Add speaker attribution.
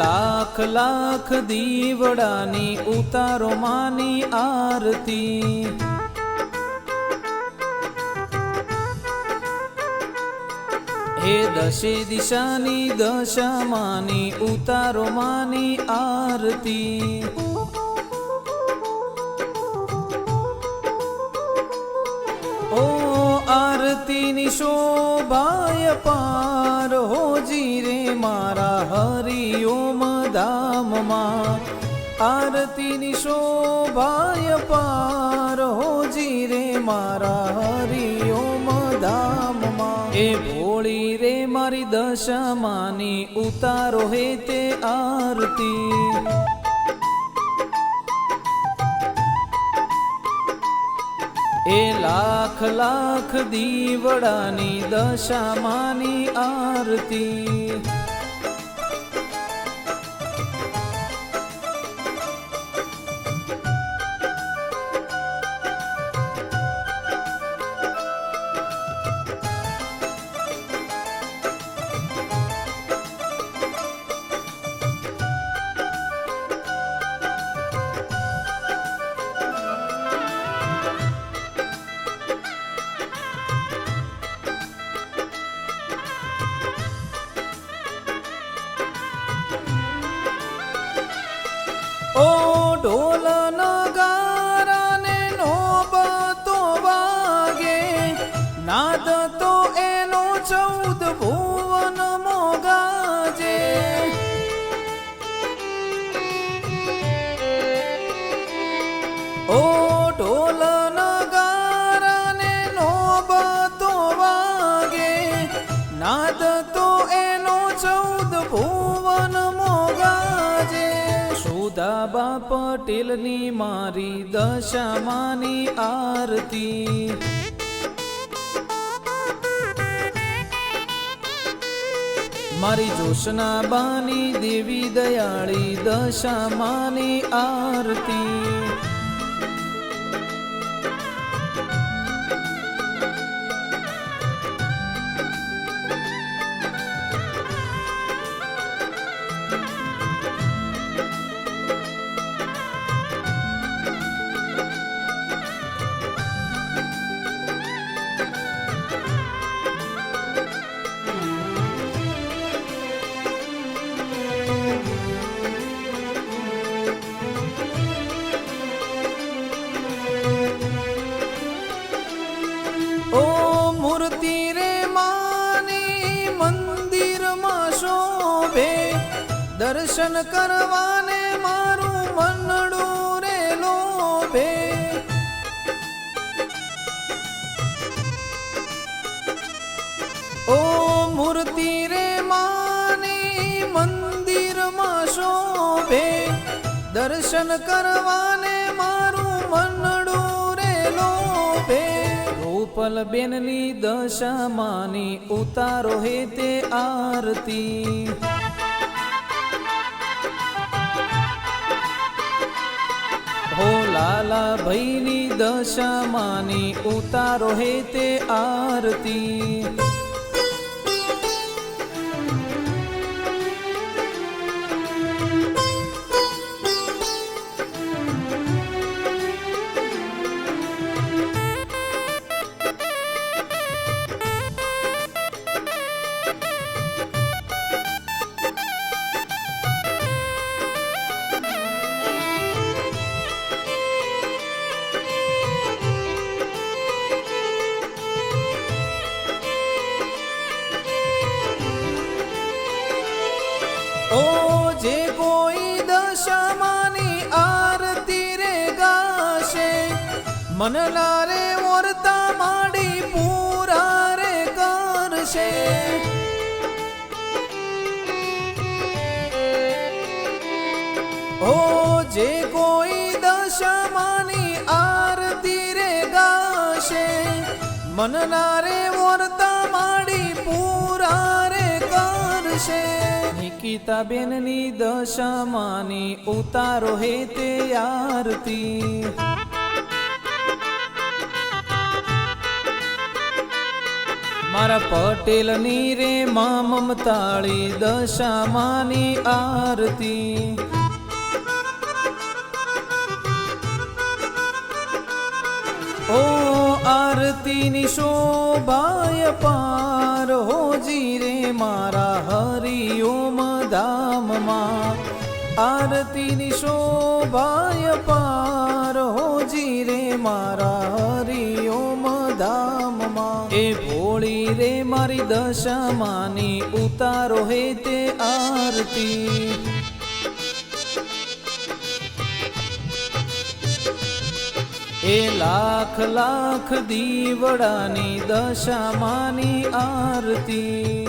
Speaker 1: લાખ લાખ દીવડાની ઉતારો માની આરતી. હે દશે દિશાની દશામાની ઉતારો માની આરતી. આરતીની શોભાય પાર હોજી રે મારા હરિઓમ ધામમાં. આરતીની શોભાય પાર હોજી રે મારા હરિઓમ ધામમાં. એ ભોળી રે મારી દશામાની ઉતારો હે તે આરતી. એ લાખ લાખ દીવડાની દશામાની આરતી. પટેલની મારી દશામાની આરતી. મારી જોશના બાની દેવી દયાળી દશામાની આરતી. દર્શન કરવાને મારું મનડું રે લોભે ઓ મૂર્તિ રે માની મંદિરમાં શોભે. દર્શન કરવાને મારું મનડું રે લોભે ગોપલ બેનની દશામાની ઉતારો હે તે આરતી. લાલા ભાઈની દશામાની ઉતારો હે તે આરતી. મનના રે વર્તા માડી પૂરા રે કરશે. ઓ જે કોઈ દશામાની આરતી રે ગાશે, મનના રે વર્તા માડી પૂરા રે કરશે. નિકિતા બેનની દશામાની ઉતારો હે તે આરતી. મારા પટેલની રે મા મમતાળી દશામાની આરતી. ઓ આરતીની શોભાય પાર હોજી રે મારા હરિઓમ ધામમાં. આરતીની શોભાય પાર હોજી રે મારા હરિઓમ ધામમાં એ ભોળી રે મારી દશામાની, ઉતારો હે તે આરતી. એ લાખ લાખ દીવડાની દશામાની આરતી.